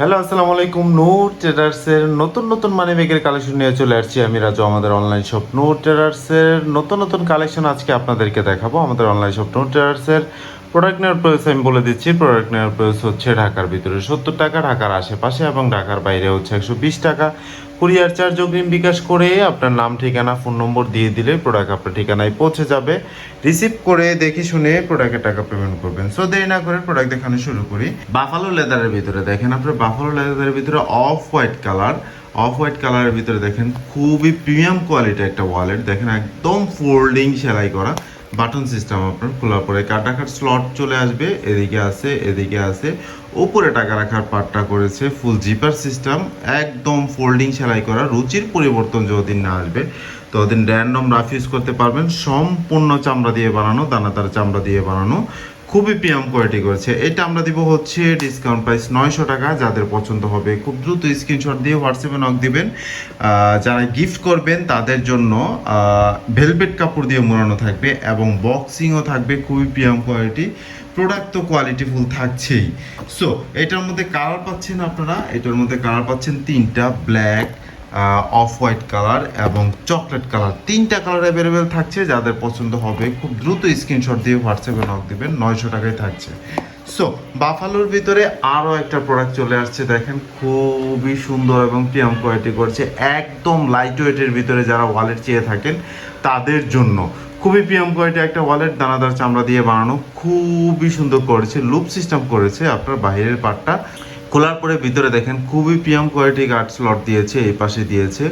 Hello, আসসালামু আলাইকুম। নূর ট্রেডার্সের নতুন নতুন মানি ব্যাগের কালেকশন নিয়ে চলে আসছি আমি রাজু, আমাদের অনলাইন শপ নূর ট্রেডার্সের নতুন নতুন কালেকশন আজকে আপনাদেরকে দেখাবো। আমাদের অনলাইন শপ নূর ট্রেডার্সের প্রোডাক্ট নেওয়ার প্রাইস আমি বলে দিচ্ছি। প্রোডাক্ট নেওয়ার প্রাইস হচ্ছে ঢাকার ভিতরে সত্তর টাকা, ঢাকার আশেপাশে এবং ঢাকার বাইরে হচ্ছে একশো বিশ টাকা। কুরিয়ার চার্জ অগ্রিম বিকাশ করে আপনার নাম, ঠিকানা ফোন নম্বর দিয়ে দিলে প্রোডাক্ট আপনার ঠিকানায় পৌঁছে যাবে। রিসিভ করে দেখে শুনে প্রোডাক্টের টাকা পেমেন্ট করবেন। সো দেরি না করে প্রোডাক্ট দেখানো শুরু করি। বাফালো লেদারের ভিতরে দেখেন আপনার বাফালো লেদারের ভিতরে off white colour off white কালারের ভিতরে দেখেন, খুবই প্রিমিয়াম কোয়ালিটি একটা ওয়ালেট দেখেন একদম ফোল্ডিং সেলাই করা। বাটন সিস্টেম আপনার খোলার পরে কাট রাখার স্লট চলে আসবে, এদিকে আছে এদিকে আছে। উপরে টাকা রাখার পার্টটা করেছে ফুল জিপার সিস্টেম একদম ফোল্ডিং সেলাই করা, রুচির পরিবর্তন যতদিন না আসবে, ততদিন র্যান্ডম রাফ ইউজ করতে পারবেন। সম্পূর্ণ চামড়া দিয়ে বানানো, দানাদার চামড়া দিয়ে বানানো। খুবই প্রিয়াম কোয়ালিটি করেছে। এটা আমরা দিব হচ্ছে ডিসকাউন্ট প্রাইস নয়শো টাকা, যাদের পছন্দ হবে। খুব দ্রুত স্ক্রিনশট দিয়ে হোয়াটসঅ্যাপে নক দিবেন। যারা গিফট করবেন, তাদের জন্য ভেলভেট কাপড় দিয়ে মোড়ানো থাকবে এবং বক্সিংও থাকবে, খুবই প্রিয়াম কোয়ালিটি প্রোডাক্ট তো কোয়ালিটি ফুল থাকছেই। সো এটার মধ্যে কালার পাচ্ছেন আপনারা? এটার মধ্যে কালার পাচ্ছেন তিনটা ব্ল্যাক অফ হোয়াইট কালার এবং চকলেট কালার তিনটা কালার অ্যাভেলেবেল থাকছে, যাদের পছন্দ হবে খুব দ্রুত স্ক্রিনশট দিয়ে হোয়াটসঅ্যাপে নক দেবেন, নয়শো টাকায় থাকছে। সো বাফালোর ভিতরে আরও একটা প্রোডাক্ট চলে আসছে, দেখেন খুবই সুন্দর এবং প্রিয়াম কোয়ালিটি করছে। একদম লাইট ওয়েটের ভিতরে যারা ওয়ালেট চেয়ে থাকেন, তাদের জন্য। খুবই প্রিয়াম কোয়ালিটি একটা ওয়ালেট দানাদার চামড়া দিয়ে বানানো খুবই সুন্দর করেছে লুপ সিস্টেম করেছে আপনার বাইরের পার্টটা খোলার পরে ভিতরে দেখেন খুবই প্রিয়াম কোয়ালিটি গার্ড স্লট দিয়েছে, এই পাশে দিয়েছে।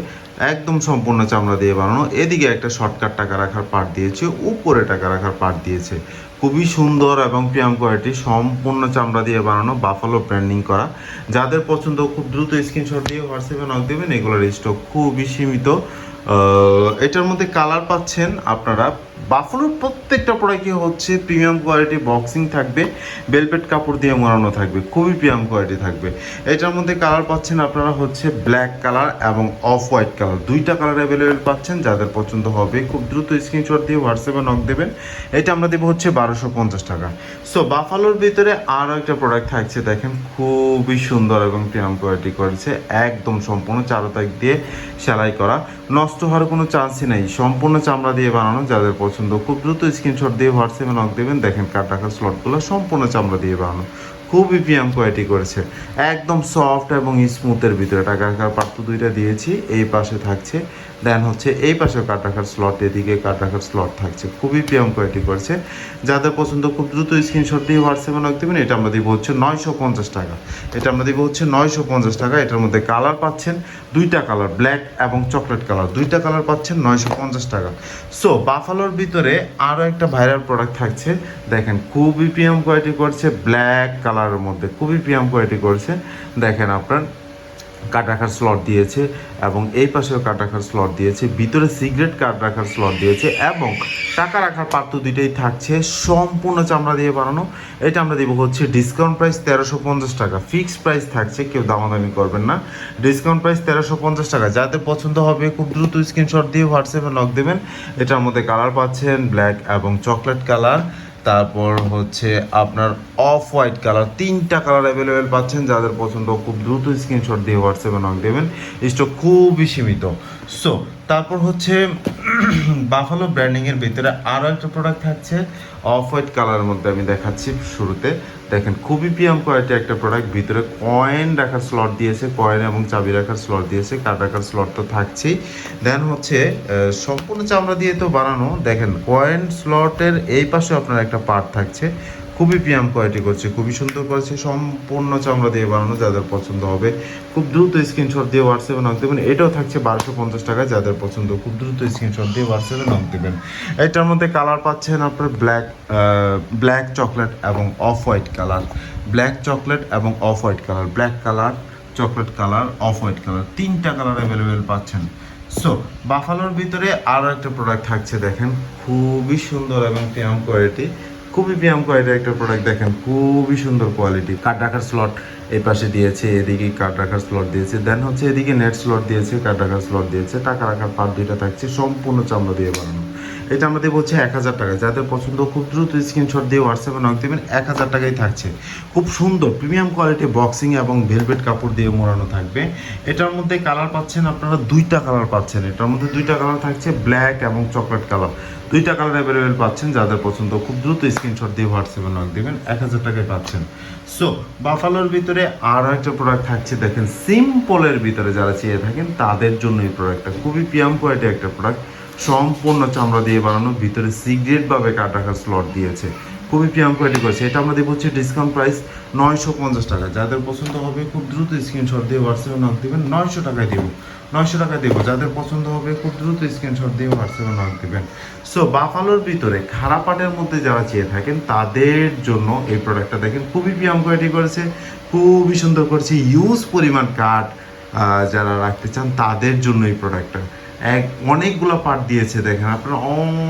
একদম সম্পূর্ণ চামড়া দিয়ে বানানো। এদিকে একটা শর্টকাট টাকা রাখার পার্ট দিয়েছে, উপরে টাকা রাখার পার্ট দিয়েছে। খুবই সুন্দর এবং প্রিয়াম কোয়ালিটি সম্পূর্ণ চামড়া দিয়ে বানানো বাফালো ব্র্যান্ডিং করা। যাদের পছন্দ, খুব দ্রুত স্ক্রিনশট দিয়ে হোয়াটসঅ্যাপে নক দেবেন। এগুলোর স্টক খুবই সীমিত। এটার মধ্যে কালার পাচ্ছেন আপনারা বাফলোর প্রত্যেকটা প্রোডাক্টই হচ্ছে প্রিমিয়াম কোয়ালিটি বক্সিং থাকবে বেলপেট কাপড় দিয়ে মোড়ানো থাকবে, খুবই প্রিমিয়াম কোয়ালিটি থাকবে। এটার মধ্যে কালার পাচ্ছেন আপনারা হচ্ছে ব্ল্যাক কালার এবং অফ হোয়াইট কালার দুইটা কালার অ্যাভেলেবেল পাচ্ছেন, যাদের পছন্দ হবে, খুব দ্রুত স্ক্রিনশট দিয়ে হোয়াটসঅ্যাপে নক দেবেন। এটা আমরা দেবো হচ্ছে বারোশো পঞ্চাশ টাকা। সো বাফালোর ভিতরে আরও একটা প্রোডাক্ট থাকছে, দেখেন, খুবই সুন্দর এবং প্রিমিয়াম কোয়ালিটি করেছে, একদম সম্পূর্ণ চারোতাক দিয়ে সেলাই করা। নষ্ট হওয়ার কোনো চান্সই নেই, সম্পূর্ণ চামড়া দিয়ে বানানো, যাদের পছন্দ খুব দ্রুত স্ক্রিনশট দিয়ে হোয়াটসঅ্যাপে নক দেবেন। দেখেন কাট রাখার স্লটগুলো সম্পূর্ণ চামড়া দিয়ে বানানো। খুবই প্রিয়াম কোয়ালিটি করেছে। একদম সফট এবং স্মুথের ভিতরে। টাকা রাখার পার্ট দুইটা দিয়েছি। এই পাশে থাকছে দেন হচ্ছে এই পাশেও কাট রাখার স্লট এদিকে কাট রাখার স্লট থাকছে। খুবই প্রিয়াম কোয়ালিটি করেছে। যাদের পছন্দ খুব দ্রুত স্ক্রিনশট দিয়ে হোয়াটসঅ্যাপে নক দেবেন, এটা আমরা দিব হচ্ছে নয়শো পঞ্চাশ টাকা। এটা আমরা দিব হচ্ছে নয়শো পঞ্চাশ টাকা। এটার মধ্যে কালার পাচ্ছেন দুইটা কালার ব্ল্যাক এবং চকলেট কালার দুইটা কালার পাচ্ছেন নয়শো পঞ্চাশ টাকা। সো বাফালোর ভিতরে আরও একটা ভাইরাল প্রোডাক্ট থাকছে। দেখেন, খুবই প্রিয়াম কোয়ালিটি করছে ব্ল্যাক কালারের মধ্যে। খুবই প্রিয়ম কোয়ালিটি করছে। দেখেন আপনার কাট রাখার স্লট দিয়েছে এবং এই পাশেও কাট রাখার স্লট দিয়েছে, ভিতরে সিগারেট কাট রাখার স্লট দিয়েছে এবং টাকা রাখার পাত্র দুইটাই থাকছে। সম্পূর্ণ চামড়া দিয়ে বানানো। এটা আমরা দেবো হচ্ছে ডিসকাউন্ট প্রাইস তেরোশো পঞ্চাশ টাকা। ফিক্সড প্রাইস থাকছে, কেউ দামাদামি করবেন না। ডিসকাউন্ট প্রাইস তেরোশো পঞ্চাশ টাকা। যাদের পছন্দ হবে, খুব দ্রুত স্ক্রিনশট দিয়ে হোয়াটসঅ্যাপে নক দেবেন। এটার মধ্যে কালার পাচ্ছেন ব্ল্যাক এবং চকলেট কালার তারপর হচ্ছে আপনার অফ হোয়াইট কালার তিনটা কালার অ্যাভেলেবেল পাচ্ছেন যাদের পছন্দ খুব দ্রুত স্ক্রিনশট দিয়ে হোয়াটসঅ্যাপে নক দেবেন। স্টক খুবই সীমিত। সো তারপর হচ্ছে বাফালো ব্র্যান্ডিংয়ের ভিতরে আরও একটা প্রোডাক্ট থাকছে অফ হোয়াইট কালারের মধ্যে আমি দেখাচ্ছি শুরুতে। দেখেন, খুবই প্রিয়াম কোয়ালিটি একটা প্রোডাক্ট ভিতরে কয়েন রাখার স্লট দিয়েছে কয়েন এবং চাবি রাখার স্লট দিয়েছে কার্ড রাখার স্লট তো থাকছেই। দেন হচ্ছে সম্পূর্ণ চামড়া দিয়ে তো বানানো, দেখেন কয়েন স্লটের এই পাশে আপনার একটা পার্ট থাকছে। খুবই প্রিয়াম কোয়ালিটি করছে, খুবই সুন্দর করেছে সম্পূর্ণ চামড়া দিয়ে বানানো যাদের পছন্দ হবে। খুব দ্রুত স্ক্রিনশট দিয়ে হোয়াটসঅ্যাপে নক দেবেন, এটাও থাকছে বারোশো পঞ্চাশ টাকা যাদের পছন্দ। খুব দ্রুত স্ক্রিনশট দিয়ে হোয়াটসঅ্যাপে নক দেবেন। এটার মধ্যে কালার পাচ্ছেন আপনার ব্ল্যাক ব্ল্যাক চকলেট এবং off white colour black chocolate এবং off white colour black colour chocolate colour off white colour তিনটা কালার অ্যাভেলেবেল পাচ্ছেন। সো বাফালোর ভিতরে আরও একটা প্রোডাক্ট থাকছে, দেখেন। খুবই সুন্দর এবং প্রিয়াম কোয়ালিটি খুবই প্রিয়াম কোয়ালিটির একটা প্রোডাক্ট দেখেন, খুবই সুন্দর কোয়ালিটি কাট রাখার স্লট এই পাশে দিয়েছে, এদিকে কাট রাখার স্লট দিয়েছে দেন হচ্ছে এদিকে নেট স্লট দিয়েছে কাট রাখার স্লট দিয়েছে, টাকা রাখার পার দুইটা থাকছে, সম্পূর্ণ চামড়া দিয়ে বানানো। এটা আমরা দেবো হচ্ছে এক হাজার টাকা, যাদের পছন্দ খুব দ্রুত স্ক্রিনশট দিয়ে হোয়াটসঅ্যাপে নক দেবেন, এক হাজার টাকাই থাকছে। খুব সুন্দর প্রিমিয়াম কোয়ালিটি বক্সিং এবং ভেলভেট কাপড় দিয়ে মোড়ানো থাকবে। এটার মধ্যে কালার পাচ্ছেন আপনারা দুইটা কালার পাচ্ছেন। এটার মধ্যে দুইটা কালার থাকছে ব্ল্যাক এবং চকলেট কালার দুইটা কালার অ্যাভেলেবেল পাচ্ছেন, যাদের পছন্দ খুব দ্রুত স্ক্রিনশট দিয়ে হোয়াটসঅ্যাপে নক দেবেন, এক হাজার টাকায় পাচ্ছেন। সো বাফালোর ভিতরে আর একটা প্রোডাক্ট থাকছে, দেখেন সিম্পলের ভিতরে যারা চেয়ে থাকেন, তাদের জন্য এই প্রোডাক্টটা খুবই পিয়াম কোয়ালিটি একটা প্রোডাক্ট সম্পূর্ণ চামড়া দিয়ে বানানো, ভিতরে সিগারেট ভাবে কাট রাখার স্লট দিয়েছে। খুবই পিয়াম কোয়ালিটি করেছে। এটা আমরা দেবো হচ্ছে ডিসকাউন্ট প্রাইস নয়শো পঞ্চাশ টাকা। যাদের পছন্দ হবে খুব দ্রুত স্ক্রিনশট দিয়ে হোয়াটসঅ্যাপে নক দেবেন, নয়শো টাকায় দেবো। নয়শো টাকা দেবো। যাদের পছন্দ হবে খুব দ্রুত স্ক্রিনশট দিয়ে হোয়াটসঅ্যাপে নক দেবেন। সো বাফালোর ভিতরে খারাপ পাটের মধ্যে যারা চেয়ে থাকেন, তাদের জন্য এই প্রোডাক্টটা দেখেন, খুবই পিয়াম কোয়ালিটি করেছে, খুবই সুন্দর করেছে। ইউজ পরিমাণ কাঠ যারা রাখতে চান, তাদের জন্য এই প্রোডাক্টটা এক অনেকগুলো পার্ট দিয়েছে, দেখেন আপনারা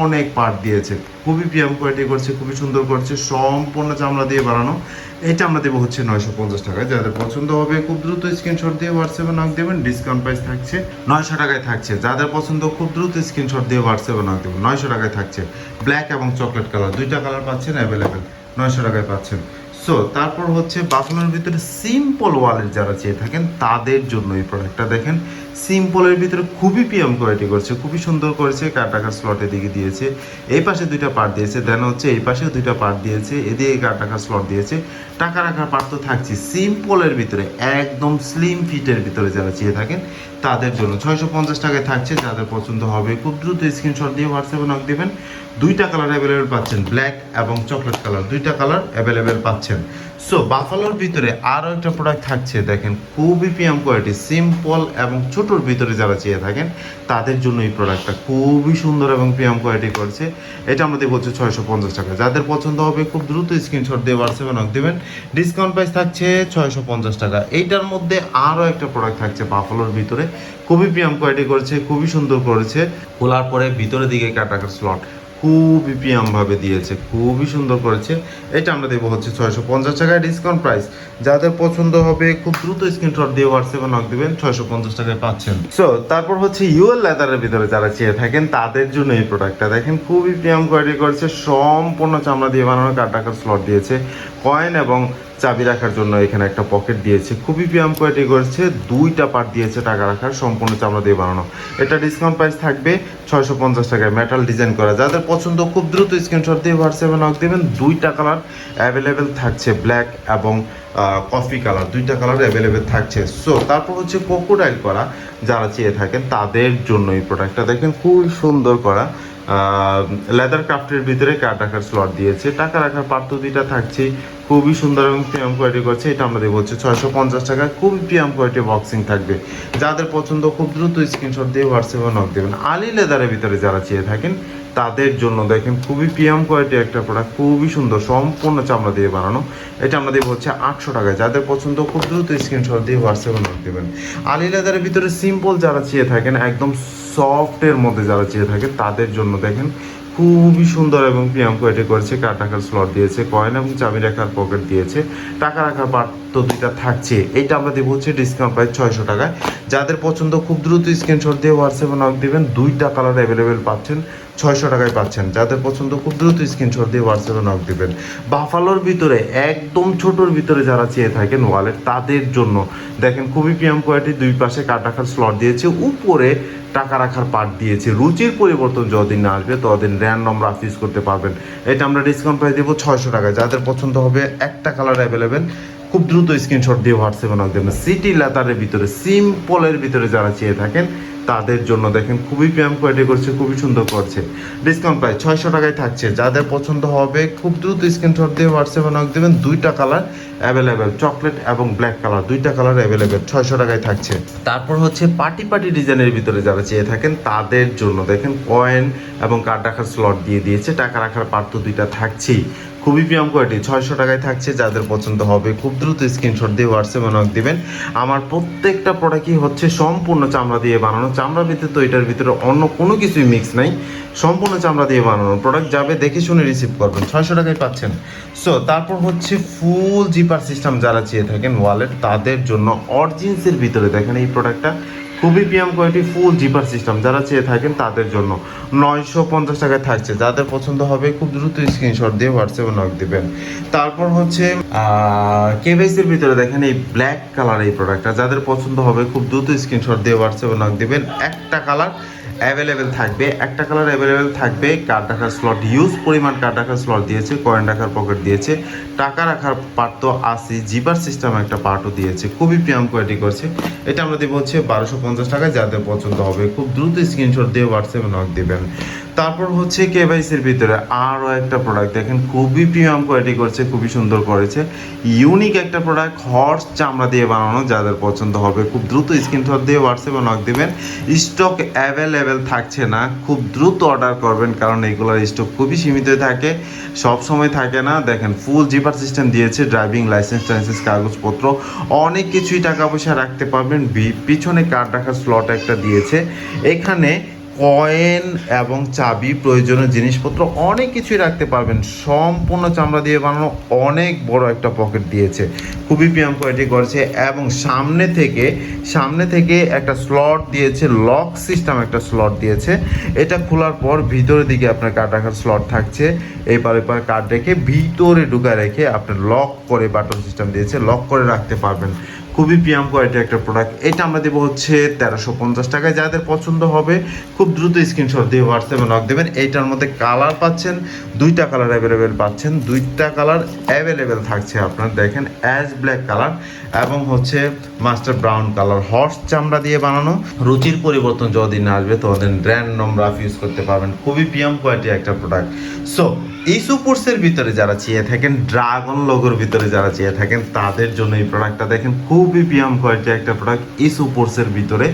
অনেক পার্ট দিয়েছে। খুবই পিয়াম কোয়ালিটি করছে, খুবই সুন্দর করছে, সম্পূর্ণ চামড়া দিয়ে বানানো। এটা আমরা দেবো হচ্ছে নয়শো পঞ্চাশ টাকায়। যাদের পছন্দ হবে খুব দ্রুত স্ক্রিনশট দিয়ে হোয়াটসঅ্যাপে নক দেবেন ডিসকাউন্ট প্রাইস থাকছে নয়শো টাকায় থাকছে। যাদের পছন্দ, খুব দ্রুত স্ক্রিনশট দিয়ে হোয়াটসঅ্যাপে নক দেবেন, নয়শো টাকায় থাকছে। ব্ল্যাক এবং চকলেট কালার দুইটা কালার পাচ্ছেন অ্যাভেলেবেল নয়শো টাকায় পাচ্ছেন। সো তারপর হচ্ছে বাফলোর ভিতরে সিম্পল ওয়ালেট যারা চেয়ে থাকেন, তাদের জন্য এই প্রোডাক্টটা দেখেন। সিম্পলের ভিতরে খুবই পিএম কোয়ালিটি করছে, খুবই সুন্দর করেছে কার টাকার স্লটের দিকে দিয়েছে। এই পাশে দুইটা পার্ট দিয়েছে দেন হচ্ছে এই পাশেও দুইটা পার্ট দিয়েছে, এদিকে কার টাকার স্লট দিয়েছে। টাকা রাখার পার্ট তো থাকছে সিম্পলের ভিতরে, একদম স্লিম ফিটের ভিতরে যারা চেয়ে থাকেন, তাদের জন্য। ছয়শো পঞ্চাশ টাকায় থাকছে, যাদের পছন্দ হবে, খুব দ্রুত স্ক্রিনশট দিয়ে হোয়াটসঅ্যাপে নক দেবেন। দুইটা কালার অ্যাভেলেবেল পাচ্ছেন ব্ল্যাক এবং চকলেট কালার দুইটা কালার অ্যাভেলেবেল পাচ্ছেন। সো বাফালোর ভিতরে আরও একটা প্রোডাক্ট থাকছে, দেখেন, খুবই পিএম কোয়ালিটি সিম্পল এবং ছোটোর ভিতরে যারা চেয়ে থাকেন, তাদের জন্য এই প্রোডাক্টটা খুবই সুন্দর এবং পিএম কোয়ালিটি করছে। এটা আমাদের বলছে ছয়শো পঞ্চাশ টাকা। যাদের পছন্দ হবে, খুব দ্রুত স্ক্রিনশট দিয়ে হোয়াটসঅ্যাপে নক দেবেন। ডিসকাউন্ট প্রাইস থাকছে ছয়শো পঞ্চাশ টাকা। এইটার মধ্যে আরও একটা প্রোডাক্ট থাকছে বাফালোর ভিতরে। খুবই পিএম কোয়ালিটি করেছে, খুবই সুন্দর করেছে। খোলার পরে ভিতরের দিকে কাটাকার স্লট খুবই পিয়ামভাবে দিয়েছে, খুবই সুন্দর করেছে। এটা আমরা দেবো হচ্ছে ছয়শো পঞ্চাশ টাকায় ডিসকাউন্ট প্রাইস যাদের পছন্দ হবে, খুব দ্রুত স্ক্রিনশট দিয়ে হোয়াটসঅ্যাপে নক দেবেন, ছয়শো পঞ্চাশ টাকায় পাচ্ছেন। সো তারপর হচ্ছে ইউএল লেদারের ভিতরে যারা চেয়ে থাকেন, তাদের জন্য এই প্রোডাক্টটা দেখেন, খুবই পিয়াম কোয়ালিটি করেছে, সম্পূর্ণ চামড়া দিয়ে বানানো কাটাকার স্লট দিয়েছে। কয়েন এবং চাবি রাখার জন্য এখানে একটা পকেট দিয়েছে। খুবই পিয়াম কোয়ালিটি করেছে, দুইটা পার্ট দিয়েছে টাকা রাখার, সম্পূর্ণ চামড়া দিয়ে বানানো। এটা ডিসকাউন্ট প্রাইস থাকবে ছয়শো পঞ্চাশ টাকায়। মেটাল ডিজাইন করা। যাদের পছন্দ, খুব দ্রুত স্ক্রিনশট দিয়ে হোয়াটসঅ্যাপে নক দেবেন। দুইটা কালার অ্যাভেলেবেল থাকছে ব্ল্যাক এবং কফি কালার দুইটা কালার অ্যাভেলেবেল থাকছে। সো তারপর হচ্ছে কোকোডাইল করা। যারা চেয়ে থাকেন, তাদের জন্য এই প্রোডাক্টটা দেখেন খুবই সুন্দর করা। লেদার ক্রাফটের ভিতরে কার রাখার স্লট দিয়েছে। টাকা রাখার পার্থ দুইটা থাকছে। খুবই সুন্দর এবং পিএম কোয়ালিটি করছে এটা আমরা দেবো হচ্ছে ছয়শো পঞ্চাশ টাকা। খুবই পিএম কোয়ালিটি বক্সিং থাকবে। যাদের পছন্দ, খুব দ্রুত স্ক্রিনশট দিয়ে হোয়াটসঅ্যাপে নক দেবেন। আলি লেদারের ভিতরে যারা চেয়ে থাকেন, তাদের জন্য দেখেন খুবই প্রিয়াম কোয়ালিটি একটা প্রোডাক্ট খুবই সুন্দর, সম্পূর্ণ চামড়া দিয়ে বানানো। এটা আমরা দেবো হচ্ছে আটশো টাকায় যাদের পছন্দ, খুব দ্রুত স্ক্রিনশট দিয়ে হোয়াটসঅ্যাপে নক দেবেন। আলি লেদারের ভিতরে সিম্পল যারা চেয়ে থাকেন, একদম সফটের মধ্যে যারা চেয়ে থাকে তাদের জন্য দেখেন খুবই সুন্দর এবং প্রিয়াম কোয়ালিটি করেছে কার টাকার স্লট দিয়েছে কয়েন এবং চাবি রাখার পকেট দিয়েছে, টাকা রাখার পার্ট তো দুইটা থাকছে। এইটা আমরা দেবো হচ্ছে ডিসকাউন্ট প্রায় ছয়শো টাকায়। যাদের পছন্দ, খুব দ্রুত স্ক্রিনশট দিয়ে হোয়াটসঅ্যাপে নক দেবেন, দুইটা কালার অ্যাভেলেবেল পাচ্ছেন। ছয়শো টাকায় পাচ্ছেন। যাদের পছন্দ খুব দ্রুত স্ক্রিনশট দিয়ে হোয়াটসঅ্যাপে নক দেবেন। বাফালোর ভিতরে, একদম ছোটোর ভিতরে যারা চেয়ে থাকেন ওয়ালেট তাদের জন্য। দেখেন, খুবই পিএম কোয়ালিটি দুই পাশে কার রাখার স্লট দিয়েছে, উপরে টাকা রাখার পার্ট দিয়েছে। রুচির পরিবর্তন যতদিন না আসবে, ততদিন র্যান্ডম রাফ ইউজ করতে পারবেন। এটা আমরা ডিসকাউন্ট প্রাইস দেবো ছয়শো টাকায়। যাদের পছন্দ হবে একটা কালার অ্যাভেলেবেল খুব দ্রুত স্ক্রিনশট দিয়ে হোয়াটসঅ্যাপে নক দেবেন। সিটি লেতারের ভিতরে সিম্পলের ভিতরে যারা চেয়ে থাকেন তাদের জন্য দেখেন খুবই প্যাম কোয়ালিটি করছে, খুবই সুন্দর করছে। ডিসকাউন্ট প্রায় ছয়শো টাকায় থাকছে। যাদের পছন্দ হবে, খুব দ্রুত স্ক্রিনশট দিয়ে হোয়াটসঅ্যাপে নক দেবেন। দুইটা কালার অ্যাভেলেবেল চকলেট এবং ব্ল্যাক কালার দুইটা কালার অ্যাভেলেবেল ছয়শো টাকায় থাকছে। তারপর হচ্ছে পার্টি পার্টি ডিজাইনের ভিতরে যারা চেয়ে থাকেন, তাদের জন্য দেখেন কয়েন এবং কার্ড রাখার স্লট দিয়ে দিয়েছে। টাকা রাখার পার্ট তো দুইটা থাকছেই। খুবই প্রিয়াম কোয়ালিটি ছয়শো টাকায় থাকছে, যাদের পছন্দ হবে খুব দ্রুত স্ক্রিনশট দিয়ে হোয়াটসঅ্যাপে নক দিবেন। আমার প্রত্যেকটা প্রোডাক্টই হচ্ছে সম্পূর্ণ চামড়া দিয়ে বানানো। চামড়া ভিতরে তো এটার ভিতরে অন্য কোনো কিছুই মিক্স নাই। সম্পূর্ণ চামড়া দিয়ে বানানো। প্রোডাক্ট যাবে দেখে শুনে রিসিভ করবেন। ছয়শো টাকায় পাচ্ছেন। সো তারপর হচ্ছে ফুল জিপার সিস্টেম যারা চেয়ে থাকেন ওয়ালেট তাদের জন্য অরজিন্সের ভিতরে দেখেন এই প্রোডাক্টটা খুবই premium quality full zipper system যারা চেয়ে থাকেন তাদের জন্য। নয়শো পঞ্চাশ টাকায় থাকছে। যাদের পছন্দ হবে খুব দ্রুত স্ক্রিনশট দিয়ে হোয়াটসঅ্যাপে নক দেবেন। তারপর হচ্ছে কেভাইসির ভিতরে দেখেন এই ব্ল্যাক কালার এই প্রোডাক্টটা যাদের পছন্দ হবে খুব দ্রুত স্ক্রিনশট দিয়ে হোয়াটসঅ্যাপে নক দেবেন। একটা কালার অ্যাভেলেবেল থাকবে, একটা কালার অ্যাভেলেবেল থাকবে কার্ড রাখার স্লট ইউজ পরিমাণ কার্ড রাখার স্লট দিয়েছে কয়েন রাখার পকেট দিয়েছে, টাকা রাখার পার্ট তো আসি জিপার সিস্টেম একটা পার্টও দিয়েছে, খুবই প্রিয়াম কোয়ালিটি করছে। এটা আমরা দেবো হচ্ছে বারোশো পঞ্চাশ টাকায়, যাদের পছন্দ হবে, খুব দ্রুত স্ক্রিনশট দিয়ে হোয়াটসঅ্যাপে নক দিবেন। তারপর হচ্ছে কেভাইসির ভিতরে আরও একটা প্রোডাক্ট দেখেন খুবই প্রিমিয়াম কোয়ালিটি করছে, খুবই সুন্দর করেছে। ইউনিক একটা প্রোডাক্ট হর্স চামড়া দিয়ে বানানো, যাদের পছন্দ হবে, খুব দ্রুত স্ক্রিন স্ক্রিনশট দিয়ে হোয়াটসঅ্যাপে নক দেবেন। স্টক অ্যাভেলেবেল থাকছে না, খুব দ্রুত অর্ডার করবেন, কারণ এগুলোর স্টক খুবই সীমিত থাকে, সব সময় থাকে না। দেখেন ফুল জিপার সিস্টেম দিয়েছে ড্রাইভিং লাইসেন্স টাইসেন্স কাগজপত্র, অনেক কিছুই টাকা পয়সা রাখতে পারবেন। পিছনে কার্ড রাখার স্লট একটা দিয়েছে। এখানে কয়েন এবং চাবি, প্রয়োজনীয় জিনিসপত্র, অনেক কিছুই রাখতে পারবেন। সম্পূর্ণ চামড়া দিয়ে বানানো অনেক বড় একটা পকেট দিয়েছে। খুবই প্রিয়াম কোয়ালিটি করেছে এবং সামনে থেকে সামনে থেকে একটা স্লট দিয়েছে, লক সিস্টেম একটা স্লট দিয়েছে। এটা খোলার পর ভিতরের দিকে আপনার কার্ড রাখার স্লট থাকছে। এবার এবার কার্ড রেখে ভিতরে ঢুকা রেখে আপনার লক করে বাটন সিস্টেম দিয়েছে, লক করে রাখতে পারবেন। খুবই প্রিয়াম কোয়ালিটি একটা প্রোডাক্ট এটা আমরা দেবো হচ্ছে তেরোশো পঞ্চাশ টাকায়। যাদের পছন্দ হবে, খুব দ্রুত স্ক্রিনশট দিয়ে হোয়াটসঅ্যাপে নক দেবেন। এইটার মধ্যে কালার পাচ্ছেন, দুইটা কালার অ্যাভেলেবেল পাচ্ছেন, দুইটা কালার অ্যাভেলেবেল থাকছে আপনার। দেখেন অ্যাজ ব্ল্যাক কালার এবং হচ্ছে মাস্টার ব্রাউন কালার হর্স চামড়া দিয়ে বানানো। রুচির পরিবর্তন যতদিন আসবে ততদিন র্যান্ডম রাফ ইউজ করতে পারবেন। খুবই প্রিয়াম কোয়ালিটি একটা প্রোডাক্ট সো এই সুপোর্টসের ভিতরে যারা চেয়ে থাকেন ড্রাগন লোগোর ভিতরে যারা চেয়ে থাকেন, তাদের জন্য এই প্রোডাক্টটা দেখেন, খুবই প্রিয়াম কোয়ালিটি একটা প্রোডাক্ট এই সুপোর্টসের ভিতরে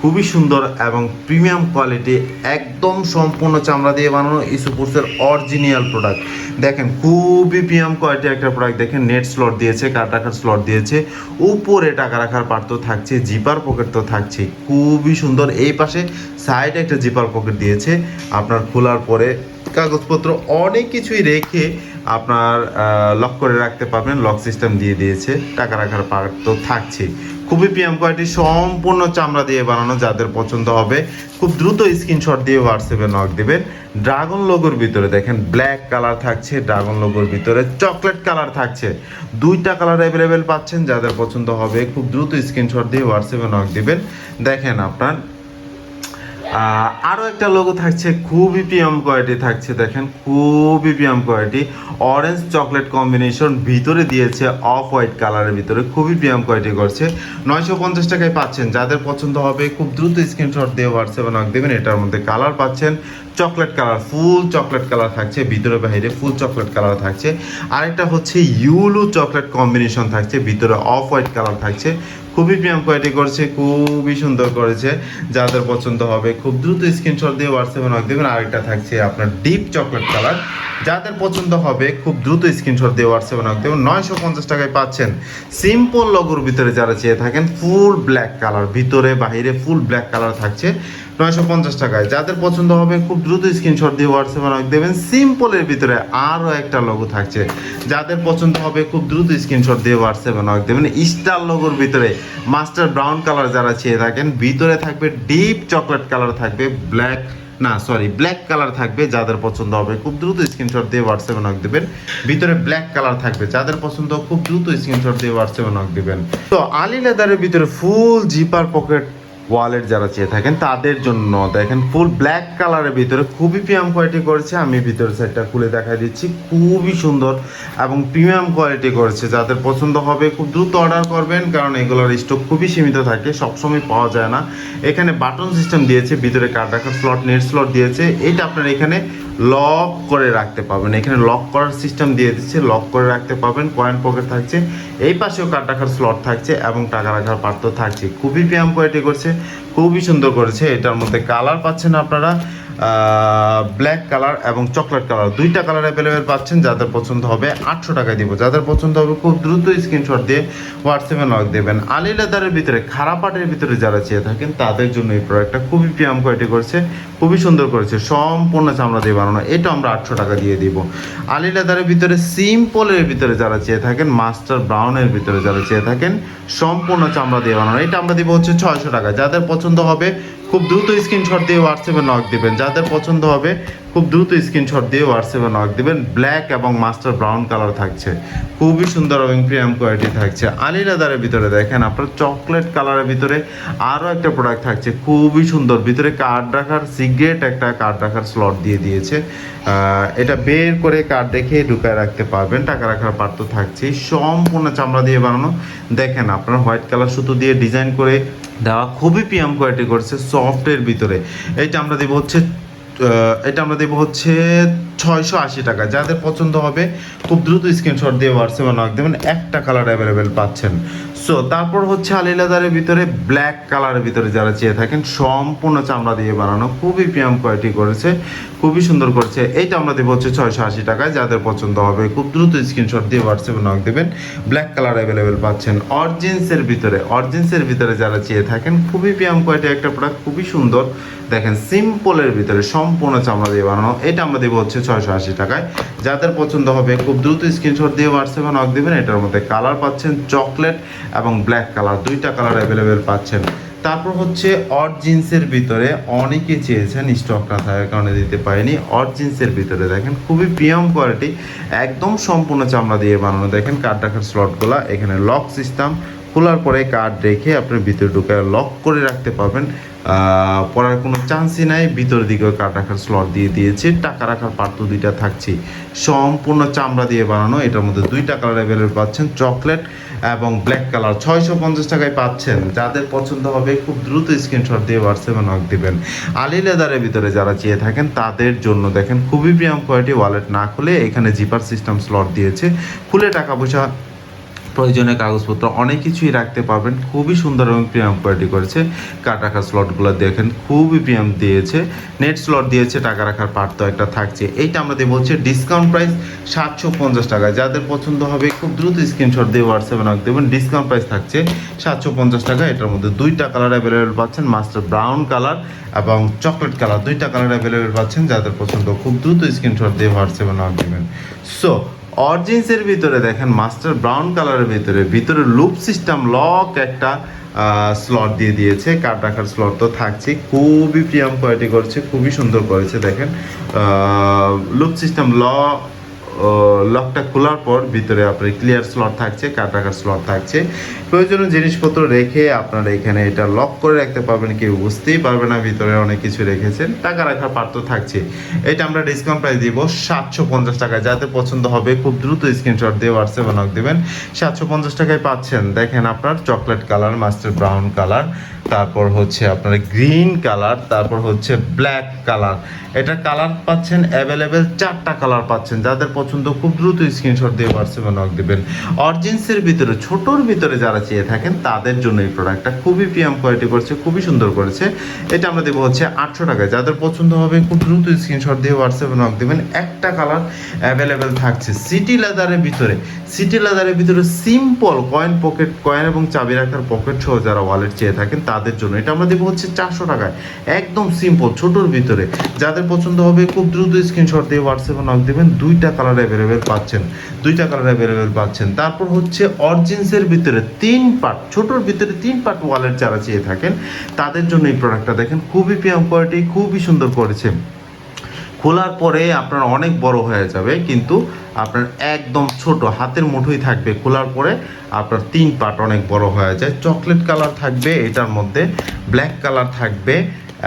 খুবই সুন্দর এবং প্রিমিয়াম কোয়ালিটি একদম সম্পূর্ণ চামড়া দিয়ে বানানো এই সুপোর্টসের অরিজিনাল প্রোডাক্ট দেখেন, খুবই প্রিমিয়াম কোয়ালিটি একটা প্রোডাক্ট দেখেন নেট স্লট দিয়েছে কার্ড রাখার স্লট দিয়েছে, উপরে টাকা রাখার পার্ট তো থাকছে জিপার পকেট তো থাকছে, খুবই সুন্দর। এই পাশে সাইডে একটা জিপার পকেট দিয়েছে, আপনার খোলার পরে কাগজপত্র অনেক কিছুই রেখে আপনার লক করে রাখতে পারবেন লক সিস্টেম দিয়ে দিয়েছে, টাকা রাখার পার্ট তো থাকছে খুবই পিএম কোয়ালিটি সম্পূর্ণ চামড়া দিয়ে বানানো, যাদের পছন্দ হবে, খুব দ্রুত স্ক্রিনশট দিয়ে হোয়াটসঅ্যাপে নক দেবেন। ড্রাগন লোগোর ভিতরে দেখেন ব্ল্যাক কালার থাকছে ড্রাগন লোগোর ভিতরে চকলেট কালার থাকছে। দুইটা কালার অ্যাভেলেবেল পাচ্ছেন, যাদের পছন্দ হবে, খুব দ্রুত স্ক্রিনশট দিয়ে হোয়াটসঅ্যাপে নক দিবেন। দেখেন আপনার আহ, আরও একটা লোগো থাকছে খুবই প্রিয়াম কোয়ালিটি থাকছে দেখেন খুবই premium quality orange chocolate combination ভিতরে দিয়েছে অফ হোয়াইট কালারের ভিতরে খুবই প্রিয়াম কোয়ালিটি করছে। নয়শো পঞ্চাশ টাকায় পাচ্ছেন যাদের পছন্দ হবে খুব দ্রুত স্ক্রিনশট দিয়ে হোয়াটসঅ্যাপে নক দেবেন এটার মধ্যে কালার পাচ্ছেন chocolate colour full chocolate colour থাকছে ভিতরে বাইরে ফুল চকলেট কালার থাকছে। আরেকটা হচ্ছে ইউলু চকলেট কম্বিনেশন থাকছে ভিতরে অফ হোয়াইট কালার থাকছে খুবই প্রিয়াম কোয়ালিটি করেছে, খুবই সুন্দর করেছে। যাদের পছন্দ হবে, খুব দ্রুত স্ক্রিনশট দিয়ে হোয়াটসঅ্যাপে নক দেবেন আরেকটা থাকছে আপনার ডিপ চকলেট কালার যাদের পছন্দ হবে, খুব দ্রুত স্ক্রিনশট দিয়ে হোয়াটসঅ্যাপে নক দেবেন নয়শো পঞ্চাশ টাকায় পাচ্ছেন সিম্পল লগোর ভিতরে যারা চেয়ে থাকেন ফুল ব্ল্যাক কালার ভিতরে, বাহিরে ফুল ব্ল্যাক কালার থাকছে। নয়শো পঞ্চাশ টাকায়। যাদের পছন্দ হবে, খুব দ্রুত স্ক্রিনশট দিয়ে হোয়াটসঅ্যাপে নক দেবেন। সিম্পলের ভিতরে আরও একটা লোগো থাকছে। যাদের পছন্দ হবে, খুব দ্রুত স্ক্রিনশট দিয়ে হোয়াটসঅ্যাপে নক দেবেন। স্টার লোগোর ভিতরে মাস্টার ব্রাউন কালার যারা চেয়ে থাকেন, ভিতরে থাকবে ডিপ চকলেট কালার থাকবে ব্ল্যাক না সরি ব্ল্যাক কালার থাকবে। যাদের পছন্দ হবে, খুব দ্রুত স্ক্রিনশট দিয়ে হোয়াটসঅ্যাপে নক দেবেন। ভিতরে ব্ল্যাক কালার থাকবে। যাদের পছন্দ, খুব দ্রুত স্ক্রিনশট দিয়ে হোয়াটসঅ্যাপে নক দেবেন। তো আলি লেদারের ভিতরে ফুল জিপার পকেট ওয়ালেট যারা চেয়ে থাকেন, তাদের জন্য। দেখেন, ফুল ব্ল্যাক কালারের ভিতরে খুবই প্রিমিয়াম কোয়ালিটি করেছে। আমি ভিতরের সাইডটা খুলে দেখা দিচ্ছি। খুবই সুন্দর এবং প্রিমিয়াম কোয়ালিটি করেছে। যাদের পছন্দ হবে, খুব দ্রুত অর্ডার করবেন, কারণ এগুলোর স্টক খুবই সীমিত থাকে, সবসময় পাওয়া যায় না। এখানে বাটন সিস্টেম দিয়েছে, ভিতরে কার্ড রাখার স্লট নেট স্লট দিয়েছে। এটা আপনার এখানে লক করে রাখতে পাবেন এখানে লক করার সিস্টেম দিয়ে দিচ্ছে লক করে রাখতে পাবেন কয়েন পকেট থাকছে। এই পাশেও কার্ড রাখার স্লট থাকছে এবং টাকা রাখার পাত্র থাকছে। খুবই প্রিয়াম কোয়ালিটি করছে। খুবই সুন্দর করেছে। এটার মধ্যে কালার পাচ্ছেন আপনারা। ব্ল্যাক কালার এবং চকলেট কালার দুইটা কালার অ্যাভেলেবেল পাচ্ছেন, যাদের পছন্দ হবে আটশো টাকায় দিব। যাদের পছন্দ হবে, খুব দ্রুত স্ক্রিনশট দিয়ে হোয়াটসঅ্যাপে নক দেবেন। আলি লেদারের ভিতরে খারাপ আটের ভিতরে যারা চেয়ে থাকেন, তাদের জন্য এই প্রোডাক্টটা খুবই প্রিয়াম কোয়ালিটি করছে, খুবই সুন্দর করেছে, সম্পূর্ণ চামড়া দিয়ে বানানো। এটা আমরা আটশো টাকা দিয়ে দিব। আলি লেদারের ভিতরে সিম্পলের ভিতরে যারা চেয়ে থাকেন মাস্টার ব্রাউনের ভিতরে যারা চেয়ে থাকেন, সম্পূর্ণ চামড়া দিয়ে বানানো। এটা আমরা দিব হচ্ছে ছয়শো টাকা। যাদের পছন্দ হবে খুব দ্রুত স্ক্রিনশট দিয়ে হোয়াটসঅ্যাপে নক দিবেন। যাদের পছন্দ হবে, খুব দ্রুত স্ক্রিনশট দিয়ে হোয়াটসঅ্যাপে নক দিবেন। ব্ল্যাক এবং মাস্টার ব্রাউন কালার থাকছে। খুবই সুন্দর এবং প্রিয়াম কোয়ালিটি থাকছে। আলি লেদারের ভিতরে দেখেন আপনার চকলেট কালারের ভিতরে আরও একটা প্রোডাক্ট থাকছে। খুবই সুন্দর। ভিতরে কার্ড রাখার সিগারেট একটা কার্ড রাখার স্লট দিয়ে দিয়েছে। এটা বের করে কার্ড রেখে ঢুকায় রাখতে পারবেন। টাকা রাখার পার তো থাকছেই। সম্পূর্ণ চামড়া দিয়ে বানানো। দেখেন আপনার হোয়াইট কালার সুতো দিয়ে ডিজাইন করে দেওয়া খুবই পিএম কোয়ালিটি করছে সফটের ভিতরে। এটা আমরা দেবো হচ্ছে এটা আমরা দেবো হচ্ছে ছয়শো আশি টাকা। যাদের পছন্দ হবে খুব দ্রুত স্ক্রিনশট দিয়ে হোয়াটসঅ্যাপে নক দেবেন, একটা কালার অ্যাভেলেবেল পাচ্ছেন। সো তারপর হচ্ছে আলি লেদারের ভিতরে ব্ল্যাক কালারের ভিতরে যারা চেয়ে থাকেন, সম্পূর্ণ চামড়া দিয়ে বানানো, খুবই প্রিয়াম কোয়ালিটি করেছে, খুবই সুন্দর করেছে। এইটা আমরা দেবো হচ্ছে ছয়শো আশি টাকায়, যাদের পছন্দ হবে খুব দ্রুত স্ক্রিনশট দিয়ে হোয়াটসঅ্যাপে নক দেবেন। ব্ল্যাক কালার অ্যাভেলেবেল পাচ্ছেন অরজিন্সের ভিতরে। অরজিন্সের ভিতরে যারা চেয়ে থাকেন, খুবই প্রিয়াম কোয়ালিটি একটা প্রোডাক্ট খুবই সুন্দর। দেখেন সিম্পলের ভিতরে সম্পূর্ণ চামড়া দিয়ে বানানো, এটা আমরা দেবো হচ্ছে ছয়শো আশি টাকায়। যাদের পছন্দ হবে, খুব দ্রুত স্ক্রিনশট দিয়ে হোয়াটসঅ্যাপে নক দেবেন, এটার মধ্যে কালার পাচ্ছেন চকলেট এবং ব্ল্যাক কালার দুইটা কালার অ্যাভেলেবেল পাচ্ছেন। তারপর হচ্ছে অর জিন্সের ভিতরে অনেকে চেয়েছেন স্টক না থাকার কারণে দিতে পারিনি। অর জিন্সের ভিতরে দেখেন, খুবই প্রিয়াম কোয়ালিটি একদম সম্পূর্ণ চামড়া দিয়ে বানানো। দেখেন কার্ড রাখার স্লটগুলো এখানে লক সিস্টেম খোলার পরে কার্ড রেখে আপনি ভিতরে ঢুকে লক করে রাখতে পারবেন। পড়ার কোনো চান্সই নাই ভিতরের দিকেও কার্ড রাখার স্লট দিয়ে দিয়েছে। টাকা রাখার পার্ট দুইটা থাকছে সম্পূর্ণ চামড়া দিয়ে বানানো, এটার মধ্যে দুইটা কালার অ্যাভেলেবেল পাচ্ছেন চকলেট এবং ব্ল্যাক কালার ছয়শো পঞ্চাশ টাকায় পাচ্ছেন। যাদের পছন্দ হবে খুব দ্রুত স্ক্রিনশট দিয়ে হোয়াটসঅ্যাপে নক দিবেন। আলি লেদারের ভিতরে যারা চেয়ে থাকেন, তাদের জন্য দেখেন খুবই প্রিয়াম কোয়ালিটি ওয়ালেট না খুলে এখানে জিপার সিস্টেম স্লট দিয়েছে। খুলে টাকা পয়সা প্রয়োজনীয় কাগজপত্র অনেক কিছুই রাখতে পারবেন। খুবই সুন্দর এবং প্রিয়াম কোয়ালিটি করেছে। কার্ড রাখার স্লটগুলো দেখেন, খুবই প্রিয়াম দিয়েছে। নেট স্লট দিয়েছে, টাকা রাখার পার্ট তো একটা থাকছে। এইটা আমরা দেবো হচ্ছে ডিসকাউন্ট প্রাইস সাতশো পঞ্চাশ টাকা যাদের পছন্দ হবে, খুব দ্রুত স্ক্রিনশট দিয়ে হোয়াটসঅ্যাপে নক দেবেন। ডিসকাউন্ট প্রাইস থাকছে সাতশো পঞ্চাশ টাকা। এটার মধ্যে দুইটা কালার অ্যাভেলেবেল পাচ্ছেন মাস্টার ব্রাউন কালার এবং চকলেট কালার দুইটা কালার অ্যাভেলেবেল পাচ্ছেন, যাদের পছন্দ, খুব দ্রুত স্ক্রিনশট দিয়ে হোয়াটসঅ্যাপে নক দেবেন। সো অরজিন্সের ভিতরে দেখেন মাস্টার ব্রাউন কালারের ভিতরে ভিতরে লুপ সিস্টেম লক একটা স্লট দিয়ে দিয়েছে কার্ড রাখার স্লট তো থাকছে, খুবই প্রিয়াম কোয়ালিটি করছে, খুবই সুন্দর করেছে, দেখেন। লুপ সিস্টেম ল লকটা খোলার পর ভিতরে আপনার ক্লিয়ার স্লট থাকছে কার্ড রাখার স্লট থাকছে। প্রয়োজনীয় জিনিসপত্র রেখে আপনারা এখানে এটা লক করে রাখতে পারবেন, কেউ বুঝতেই পারবে না, ভিতরে অনেক কিছু রেখেছেন। টাকা রাখার তো থাকছে। এটা আমরা ডিসকাউন্ট প্রাইস দিব সাতশো পঞ্চাশ টাকা যাতে পছন্দ হবে, খুব দ্রুত স্ক্রিনশট দিয়ে হোয়াটসঅ্যাপে নক দেবেন। সাতশো পঞ্চাশ টাকায় পাচ্ছেন। দেখেন আপনার chocolate colour master brown colour তারপর হচ্ছে আপনার গ্রিন কালার তারপর হচ্ছে ব্ল্যাক কালার এটা কালার পাচ্ছেন অ্যাভেলেবেল চারটা কালার পাচ্ছেন। যাদের পছন্দ, খুব দ্রুত স্ক্রিনশট দিয়ে হোয়াটসঅ্যাপে নক দেবেন। অরজিন্সের ভিতরে, ছোটোর ভিতরে যারা চেয়ে থাকেন, তাদের জন্য এই প্রোডাক্টটা খুবই প্রিয়াম কোয়ালিটি করেছে খুবই সুন্দর করেছে। এটা আমরা দেবো হচ্ছে আটশো টাকায় যাদের পছন্দ হবে, খুব দ্রুত স্ক্রিনশট দিয়ে হোয়াটসঅ্যাপে নক দেবেন। একটা কালার অ্যাভেলেবেল থাকছে সিটি লেদারের ভিতরে। সিটি লেদারের ভিতরে সিম্পল কয়েন পকেট কয়েন এবং চাবি রাখার পকেট সহ যারা ওয়ালেট চেয়ে থাকেন, তাদের জন্য এটা আমরা দেবো হচ্ছে চারশো টাকায়। একদম সিম্পল ছোটোর ভিতরে। যাদের পছন্দ হবে, খুব দ্রুত স্ক্রিনশট দিয়ে হোয়াটসঅ্যাপে নক দেবেন। দুইটা কালার অ্যাভেলেবেল পাচ্ছেন। দুইটা কালার অ্যাভেলেবেল পাচ্ছেন। তারপর হচ্ছে অরজিন্সের ভিতরে তিন পার্ট ছোটোর ভিতরে তিন পার্ট ওয়ালেট যারা চেয়ে থাকেন, তাদের জন্য এই প্রোডাক্টটা দেখেন, খুবই প্রিয়াম কোয়ালিটি খুবই সুন্দর করেছে। খোলার পরে আপনার অনেক বড় হয়ে যাবে, কিন্তু আপনার একদম ছোট, হাতের মুঠোই থাকবে। খোলার পরে আপনার তিন পার্ট অনেক বড় হয়ে যায়। চকলেট কালার থাকবে, এটার মধ্যে ব্ল্যাক কালার থাকবে।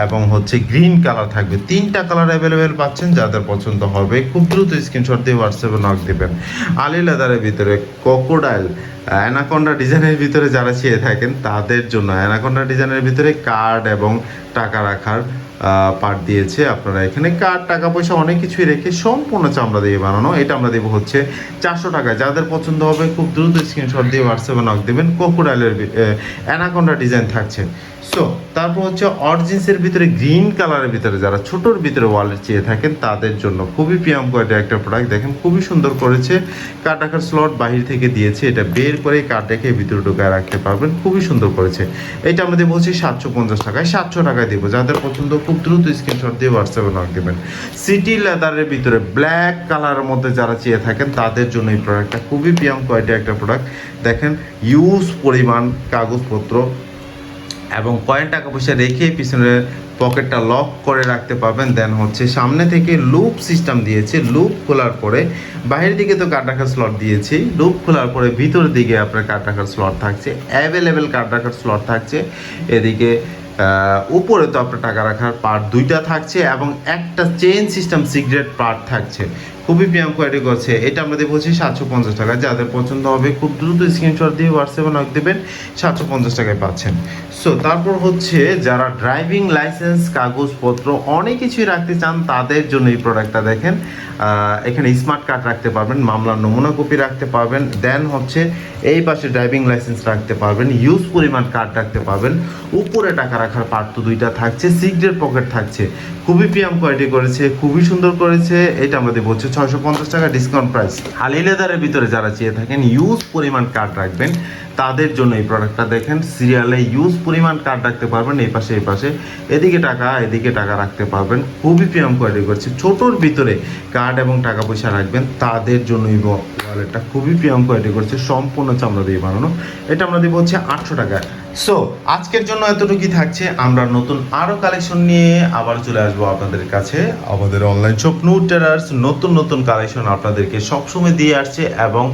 এবং হচ্ছে গ্রিন কালার থাকবে। তিনটা কালার অ্যাভেলেবেল পাচ্ছেন, যাদের পছন্দ হবে। খুব দ্রুত স্ক্রিনশট দিয়ে হোয়াটসঅ্যাপে নক দেবেন। আলি লেদারের ভিতরে কোকোডাইল অ্যানাকন্ডা ডিজাইনের ভিতরে যারা চেয়ে থাকেন, তাদের জন্য অ্যানাকন্ডা ডিজাইনের ভিতরে কার্ড এবং টাকা রাখার পার্ট দিয়েছে আপনারা এখানে। কার্ড টাকা পয়সা অনেক কিছুই রেখে সম্পূর্ণ চামড়া দিয়ে বানানো। এটা আমরা দেবো হচ্ছে চারশো টাকা যাদের পছন্দ হবে, খুব দ্রুত স্ক্রিনশট দিয়ে হোয়াটসঅ্যাপে নক দেবেন। কোকোডাইলের অ্যানাকন্ডা ডিজাইন থাকছে। সো তারপর হচ্ছে অরজিন্সের ভিতরে গ্রিন কালারের ভিতরে যারা ছোটোর ভিতরে ওয়ালেট চেয়ে থাকেন, তাদের জন্য খুবই প্রিয়াম কোয়ালিটির একটা প্রোডাক্ট দেখেন, খুবই সুন্দর করেছে। কার্ড রাখার স্লট বাহির থেকে দিয়েছে। এটা বের করে কার্ড রেখে ভিতরে ঢুকায় রাখতে পারবেন। খুবই সুন্দর করেছে। এটা আমাদের বলছি সাতশো পঞ্চাশ টাকায়। সাতশো টাকায় দেবো। যাদের পছন্দ, খুব দ্রুত স্ক্রিনশট দিয়ে হোয়াটসঅ্যাপে নক দেবেন। সিটি লেদারের ভিতরে ব্ল্যাক কালারের মধ্যে যারা চেয়ে থাকেন, তাদের জন্য এই প্রোডাক্টটা খুবই প্রিয়াম কোয়ালিটির একটা প্রোডাক্ট দেখেন ইউজ পরিমাণ কাগজপত্র এবং কয়েন টাকা পয়সা রেখে পিছনে পকেটটা লক করে রাখতে পারবেন। দেন হচ্ছে সামনে থেকে লুপ সিস্টেম দিয়েছে। লুপ খোলার পরে বাইরের দিকে তো কার্ড রাখার স্লট দিয়েছি। লুপ খোলার পরে ভিতর দিকে আপনার কার্ড রাখার স্লট থাকছে। অ্যাভেলেবেল কার্ড রাখার স্লট থাকছে। এদিকে উপরে তো আপনার টাকা রাখার পার্ট দুইটা থাকছে এবং একটা চেইন সিস্টেম সিগারেট পার্ট থাকছে। খুবই প্রিয়াম কোয়ালিটি করছে এটা আমরা আমাদের বলছি সাতশো পঞ্চাশ টাকা। যাদের পছন্দ হবে, খুব দ্রুত স্ক্রিনশট দিয়ে হোয়াটসঅ্যাপে নক দেবেন, সাতশো পঞ্চাশ টাকায় পাচ্ছেন। সো তারপর হচ্ছে, যারা ড্রাইভিং লাইসেন্স কাগজপত্র, অনেক কিছুই রাখতে চান, তাদের জন্য এই প্রোডাক্টটা দেখেন। এখানে স্মার্ট কার্ড রাখতে পারবেন, মামলার নমুনা কপি রাখতে পারবেন। দেন হচ্ছে, এই পাশে ড্রাইভিং লাইসেন্স রাখতে পারবেন ইউজ পরিমাণ কার্ড রাখতে পারবেন। উপরে টাকা রাখার পার্ট তো দুইটা থাকছে সিগরেট পকেট থাকছে। খুবই প্রিয়াম কোয়ালিটি করেছে, খুবই সুন্দর করেছে। এটা আমাদের বলছে ছয়শো পঞ্চাশ টাকা ডিসকাউন্ট প্রাইস হালি লেদারের ভিতরে যারা চেয়ে থাকেন ইউজ পরিমাণ কার্ড রাখবেন। তাদের জন্য এই প্রোডাক্টটা দেখেন। সিরিয়ালে ইউজ পরিমাণ কার্ড রাখতে পারবেন এই পাশে এই পাশে। এদিকে টাকা এদিকে টাকা রাখতে পারবেন। খুবই প্রিয়াম কোয়ালিটি করছে। ছোটোর ভিতরে কার্ড এবং টাকা পয়সা রাখবেন, তাদের জন্য এই ওয়ালেটটা খুবই প্রিয়াম কোয়ালিটি করছে। সম্পূর্ণ চামড়া দিয়ে বানানো। এটা আমরা দিব হচ্ছে আটশো টাকা। সো আজকের জন্য এতটুকুই থাকছে। আমরা নতুন আরও কালেকশন নিয়ে আবার চলে আসব আপনাদের কাছে। আমাদের অনলাইন শপ নু টেরার্স নতুন নতুন কালেকশন আপনাদেরকে সবসময় দিয়ে আসছে এবং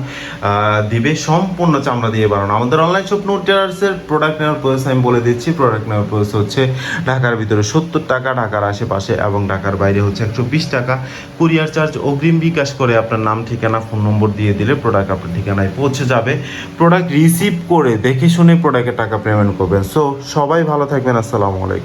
দিবে। সম্পূর্ণ চামড়া দিয়ে বানানো। আমাদের অনলাইন শপ নোট টেরার্সের প্রোডাক্ট নেওয়ার প্রসেস আমি বলে দিচ্ছি। প্রোডাক্ট নেওয়ার প্রসেস হচ্ছে ঢাকার ভিতরে সত্তর টাকা, ঢাকার আশেপাশে এবং ঢাকার বাইরে হচ্ছে একশো বিশ টাকা। কুরিয়ার চার্জ অগ্রিম বিকাশ করে আপনার নাম, ঠিকানা ফোন নম্বর দিয়ে দিলে প্রোডাক্ট আপনার ঠিকানায় পৌঁছে যাবে। প্রোডাক্ট রিসিভ করে দেখে শুনে প্রোডাক্টের টাকা পেমেন্ট করবেন। সো সবাই ভালো থাকবেন। আসসালামু আলাইকুম।